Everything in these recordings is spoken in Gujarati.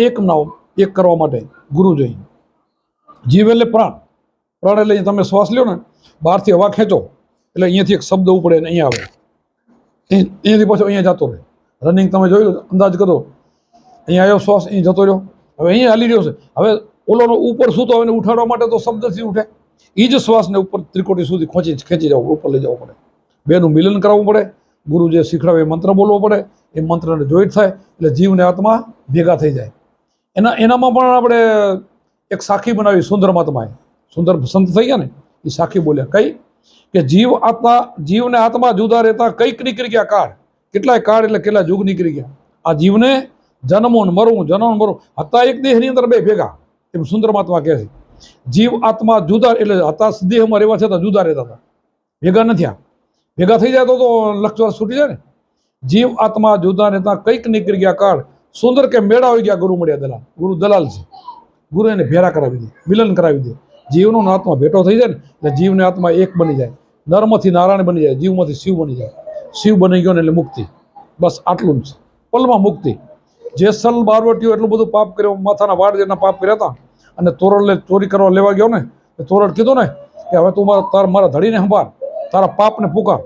એક નામ એક કરવા માટે ગુરુ જોઈએ જીવ એટલે પ્રાણ પ્રાણ એટલે તમે શ્વાસ લ્યો ને, બહારથી હવા ખેંચો, એટલે અહીંયાથી એક શબ્દ ઉપડે ને અહીંયા આવે. અહીંયાથી પાછો અહીંયા જતો રહે. રનિંગ તમે જોઈ અંદાજ કરો. અહીંયા આવ્યો શ્વાસ, અહીં જતો રહ્યો. હવે અહીંયા હાલી રહ્યો છે. હવે ઓલોનો ઉપર સૂતો હોય એને ઉઠાડવા માટે તો શબ્દથી ઉઠે. એ જ શ્વાસને ઉપર ત્રિકોટી સુધી ખોંચી, ખેંચી જવું, ઉપર લઈ જવું પડે. બેનું મિલન કરાવવું પડે. ગુરુ જે શીખડાવે એ મંત્ર બોલવો પડે. એ મંત્રને જોઈટ થાય, એટલે જીવ ને આત્મા ભેગા થઈ જાય. એના એનામાં પણ આપણે એક સાખી બનાવી, સુંદર મહાત્માએ. સુંદર સંત થઈ ગયા ને, એ સાખી બોલ્યા કઈ? કે જીવ આત્મા જીવને આત્મા જુદા રહેતા કંઈક નીકળી ગયા કાળ. કેટલાય કાળ એટલે કેટલા યુગ નીકળી ગયા. આ જીવને જન્મો મરવું જન્મ મરવું. હતા એક દેહની અંદર બે ભેગા એમ સુંદર મહાત્મા કહે છે. જીવ આત્મા જુદા એટલે હતા દેહમાં રહેવા છતાં જુદા રહેતા હતા. ભેગા નથી આ ભેગા થઈ જાય તો તો લક્ષ છૂટી જાય ને. જીવ આત્મા જુદા રહેતા કંઈક નીકળી ગયા કાળ. સુંદર કે મેળા આવી ગયા ગુરુ મળ્યા દલાલ. ગુરુ દલાલ છે. ગુરુ એને ભેરા કરાવી દે, મિલન કરાવી દે. જીવનો આત્મા ભેટો થઈ જાય ને, એટલે જીવને આત્મા એક બની જાય. નર્મથી નારાયણ બની જાય, જીવમાંથી શિવ બની જાય. શિવ બની ગયો ને એટલે મુક્તિ. બસ આટલું જ છે. પલમાં મુક્તિ. જેસલ બારવટીઓ એટલું બધું પાપ કર્યો, માથાના વાળ જેના પાપ કર્યા હતા, અને તોરણને ચોરી કરવા લેવા ગયો ને એ તોરણ કીધું ને કે હવે તું મારા, તાર, મારા ધડીને સંભાળ, તારા પાપને પુકાર.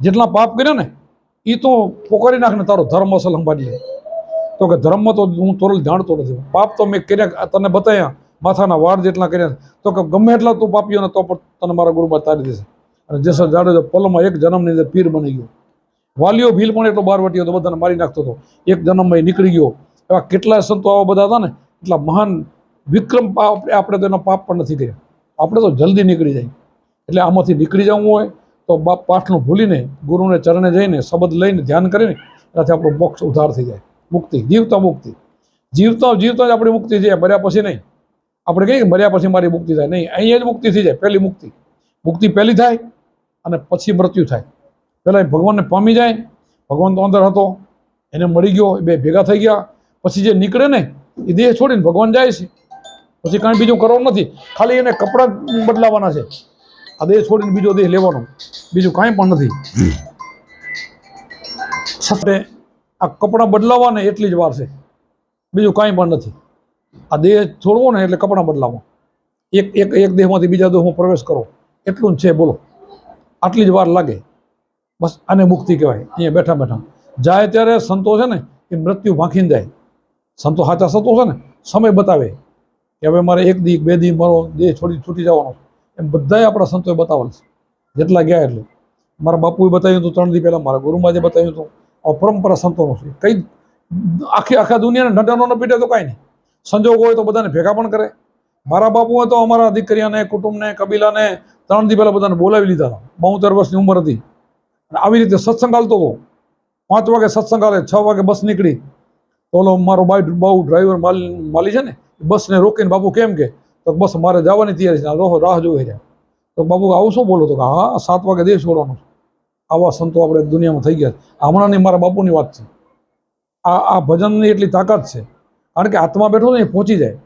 જેટલા પાપ કર્યા ને એ તો પોકારી નાખને તારો ધર્મ અસલ સંભાળી લે. તો કે ધર્મ તો હું તોરલ જાણતો નથી. પાપ તો મેં કર્યા તને બતાવ્યા માથાના વાળ જેટલા કર્યા તો કે ગમે એટલા તું પાપીઓ ને તો પણ તને મારા ગુરુમાં તારી દેશે. અને જેસલ જાડેજો પલમાં એક જન્મની અંદર પીર બની ગયો. વાલીઓ ભીલ પણ એટલો બારવટી હતો, બધાને મારી નાખતો હતો. એક જન્મમાં એ નીકળી ગયો. એવા કેટલા સંતો આવા બધા હતા ને, એટલા મહાન વિક્રમ આપણે તો એના પાપ પણ નથી કર્યા. આપણે તો જલ્દી નીકળી જાય. એટલે આમાંથી નીકળી જવું હોય, તો બાપ પાઠનું ભૂલીને ગુરુને ચરણે જઈને શબ્દ લઈને ધ્યાન કરીને એનાથી આપણો મોક્ષ ઉધાર થઈ જાય. મુક્તિ જીવતા મુક્તિ. જીવતા જીવતા જ આપણી મુક્તિ છે મર્યા પછી નહીં. આપણે કહીએ કે મર્યા પછી મારી મુક્તિ થાય. નહીં અહીંયા જ મુક્તિ થઈ જાય પહેલી મુક્તિ. મુક્તિ પહેલી થાય અને પછી મૃત્યુ થાય. પહેલાં ભગવાનને પામી જાય ભગવાન તો અંદર હતો એને મળી ગયો બે ભેગા થઈ ગયા. પછી જે નીકળે ને એ દેહ છોડીને ભગવાન જાય છે. પછી કાંઈ બીજું કરવાનું નથી. ખાલી એને કપડાં બદલાવાના છે. આ દેહ છોડીને બીજો દેહ લેવાનો. બીજું કાંઈ પણ નથી. છતાં આ કપડાં બદલાવાને એટલી જ વાર છે. બીજું કાંઈ પણ નથી. આ દેહ છોડવો ને એટલે કપડાં બદલાવો. એક એક એક દેહમાંથી બીજા દેહમાં પ્રવેશ કરો. એટલું જ છે, બોલો. આટલી જ વાર લાગે. બસ આને મુક્તિ કહેવાય. અહીંયા બેઠા બેઠા. જાય ત્યારે સંતો છે ને, એ મૃત્યુ ભાંખીને જાય. સંતો સાચા સંતો છે ને, સમય બતાવે. કે હવે મારે એક દી, બે દી મારો દેહ છોડી છૂટી જવાનો એમ બધાએ આપણા સંતોએ બતાવેલ છે. જેટલા ગયા એટલે. મારા બાપુએ બતાવ્યું હતું, ત્રણ દી પહેલાં મારા ગુરુમાં જે બતાવ્યું હતું. પરંપરા સંતોનું છે. કઈ આખી આખા દુનિયાને નડાનો પીટે તો કાંઈ નહીં. સંજોગ હોય તો બધાને ભેગા પણ કરે. મારા બાપુ હોય તો અમારા દીકરીઓને કુટુંબને, કબીલાને ત્રણ દી પહેલાં બધાને બોલાવી લીધા બોતેર વર્ષની ઉંમર હતી. અને આવી રીતે સત્સંગ હાલતો હતો. પાંચ વાગે સત્સંગ હાલે, છ વાગે બસ નીકળી. તો ઓલો મારો બાઈ, બહુ ડ્રાઈવર માલી માલી છે ને બસને રોકીને બાપુ કેમ કે? તો બસ મારે જવાની તૈયારી છે. રોહ રાહ જોઈ રહ્યા. તો બાપુ આવું શું બોલો તો કે, હા, સાત વાગે દેશ છોડવાનો છે. આવા સંતો આપણે દુનિયામાં થઈ ગયા. હમણાંની મારા બાપુની વાત છે. આ આ ભજનની એટલી તાકાત છે. કારણ કે આત્મા બેઠો ને એ પહોંચી જાય.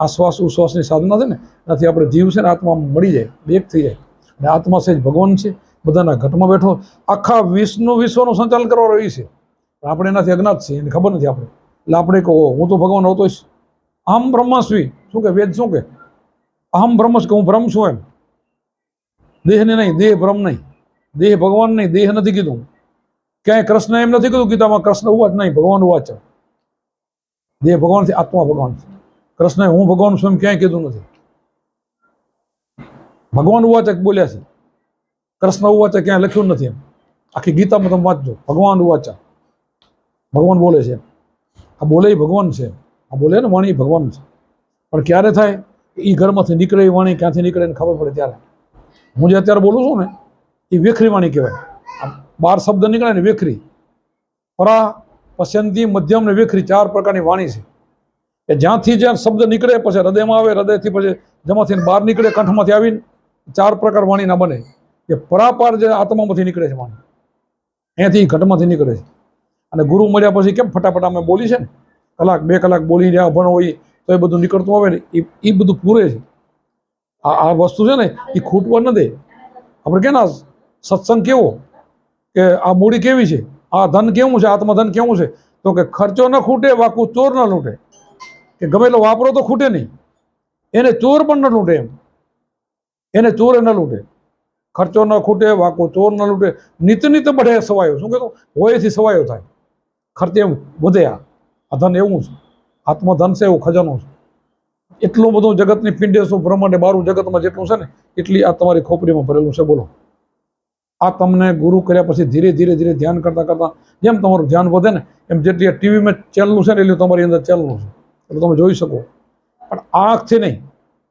આ શ્વાસ ઉશ્વાસની સાધના છે ને, એનાથી આપણે જીવ છે ને આત્મા મળી જાય બેક થઈ જાય. અને આત્મા છે જ ભગવાન છે. બધાના ઘટમાં બેઠો. આખા વિશ્વનું વિશ્વનું સંચાલન કરવા રહી છે. પણ આપણે એનાથી અજ્ઞાત છીએ, એને ખબર નથી આપણે. એટલે આપણે કહો, હું તો ભગવાન હોતો જ અહમ બ્રહ્માસ્વી શું કે, વેદ શું કે? અહમ બ્રહ્મ કે હું બ્રહ્મ છું એમ. દેહને નહીં, દેહ બ્રહ્મ નહીં. દેહ ભગવાન નહીં દેહ નથી કીધું. ક્યાંય કૃષ્ણ એમ નથી કીધું ગીતામાં કૃષ્ણ ઉવાચ નહીં, ભગવાન ઉવાચ દેહ ભગવાનથી આત્મા ભગવાન છે. કૃષ્ણએ હું ભગવાન છું એમ ક્યાંય કીધું નથી. ભગવાન ઉવાચક બોલ્યા છે. કૃષ્ણ ઉવાચક ક્યાંય લખ્યું નથી એમ. આખી ગીતામાં તમે વાંચજો. ભગવાન ઉવાચા ભગવાન બોલે છે. આ બોલે ભગવાન છે. આ બોલે ને વાણી ભગવાન છે. પણ ક્યારે થાય? એ ઘરમાંથી નીકળે એ વાણી, ક્યાંથી નીકળે ને ખબર પડે ત્યારે. હું જે અત્યારે બોલું છું ને એ વેખરી વાણી કહેવાય. બાર શબ્દ નીકળે ને વેખરી. પરા, પસંદગી, મધ્યમ ને વેખરી ચાર પ્રકારની વાણી છે. એ જ્યાંથી જ્યાં શબ્દ નીકળે પછી હૃદયમાં આવે, હૃદયથી પછી જેમાંથી બહાર નીકળે, કંઠમાંથી આવીને ચાર પ્રકાર વાણીના બને. એ પરાપાર જે આત્મામાંથી નીકળે છે વાણી. અહીંયાથી ઘટમાંથી નીકળે છે. અને ગુરુ મળ્યા પછી કેમ ફટાફટ અમે બોલી છે ને? કલાક, બે કલાક બોલી રહ્યા ભણો હોય, તો એ બધું નીકળતું આવે ને એ બધું પૂરે છે. આ આ વસ્તુ છે ને એ ખૂટવા ન દે. આપણે કે ના સત્સંગ કેવો? કે આ મૂડી કેવી છે? આ ધન કેવું છે? આત્મધન કેવું છે? તો કે ખર્ચો ન ખૂટે, વાકું ચોર ન લૂંટે. કે ગમે એટલો વાપરો તો ખૂટે નહીં. એને ચોર પણ ન લૂંટે એમ. એને ચોરે ન લૂંટે. ખર્ચો ન ખૂટે, વાકો ચોર ન લૂંટે. નિત નિત બઢે સવાયો. શું કહેતો? હોયથી સવાયો થાય. ખર્ચે એમ વધે આ ધન એવું છે. આત્મધન છે એવું ખજાનો છે. એટલું બધું જગતની પિંડે શું બ્રહ્માંડે બારું જગતમાં જેટલું છે ને, એટલી આ તમારી ખોપરીમાં ભરેલું છે. બોલો. આ તમને ગુરુ કર્યા પછી ધીરે ધીરે ધીરે ધ્યાન કરતાં કરતાં, જેમ તમારું ધ્યાન વધે ને, એમ જેટલી ટીવીમાં ચેનલું છે ને, એટલું તમારી અંદર ચેનલું છે એટલે તમે જોઈ શકો. પણ આંખથી નહીં,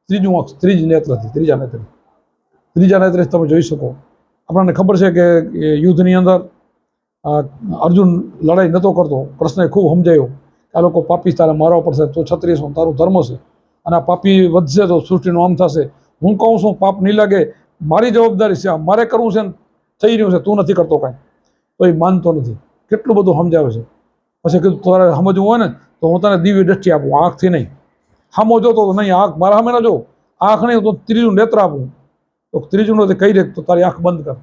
ત્રીજું આંખ, ત્રીજ નેત્રથી, ત્રીજા નેત્રથી ત્રીજા નેત્રથી તમે જોઈ શકો. આપણને ખબર છે કે યુદ્ધની અંદર અર્જુન લડાઈ નહોતો કરતો. કૃષ્ણએ ખૂબ સમજાયો આ લોકો પાપી તારે મારવા પડશે, તો છત્રીસ તારું ધર્મ છે. અને આ પાપી વધશે તો સૃષ્ટિનું આમ થશે. હું કહું છું, પાપ નહીં લાગે. મારી જવાબદારી છે મારે કરવું છે ને થઈ રહ્યું છે, તું નથી કરતો કાંઈ. તો એ માનતો નથી. કેટલું બધું સમજાવે છે. પછી કીધું, તારે સમજવું હોય ને, તો હું તને દિવ્ય દ્રષ્ટિ આપું, આંખથી નહીં. સામો જોતો તો નહીં, આંખ મારા સામે ના જો. આંખ નહીં, તો ત્રીજું નેત્ર આપું. તો ત્રીજું નથી કહી દે, તો તારી આંખ બંધ કર.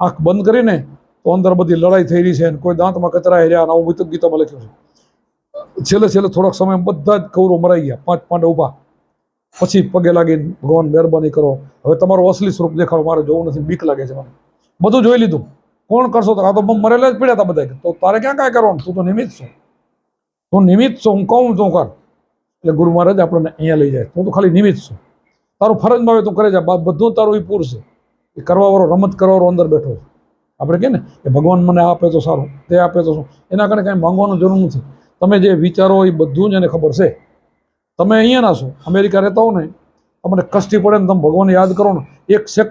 આંખ બંધ કરીને તો અંદર બધી લડાઈ થઈ રહી છે અને કોઈ દાંતમાં કચરા રહ્યા અને વિતક ગીતામાં લખ્યું છે. છેલ્લે છેલ્લે થોડાક સમય બધા જ કૌરવ મરાઈ ગયા, પાંચ પાંડવ ઊભા. પછી પગે લાગીને ભગવાન મહેરબાની કરો. હવે તમારું અસલી સ્વરૂપ દેખાડો, મારે જોવું નથી, બીક લાગે છે મને. બધું જોઈ લીધું. કોણ કરશો? તો તો મરેલા જ પડ્યા હતા બધા તો તારે ક્યાં કાંઈ કરવાનું? તું તો નિમિત્ત છો. તું નિમિત્ત છો, હું કહું, તું કર. એટલે ગુરુ મહારાજ આપણને અહીંયા લઈ જાય. તું તો ખાલી નિમિત્ત છો. તારું ફરજ ભાવે તું કરે છે. બધું તારું એ પૂર છે. એ કરવાવાળો, રમત કરવાવાળો અંદર બેઠો છે. આપણે કહે ને, કે ભગવાન મને આપે તો સારું, તે આપે તો શું એના કારણે કાંઈ માંગવાનું જરૂર નથી. તમે જે વિચારો એ બધું જ એને ખબર છે. તમે અહીંયા ના છો. અમેરિકા રહેતા હો ને, તમને કષ્ટી પડે ને તમે ભગવાન યાદ કરો ને. એક સેકન્ડ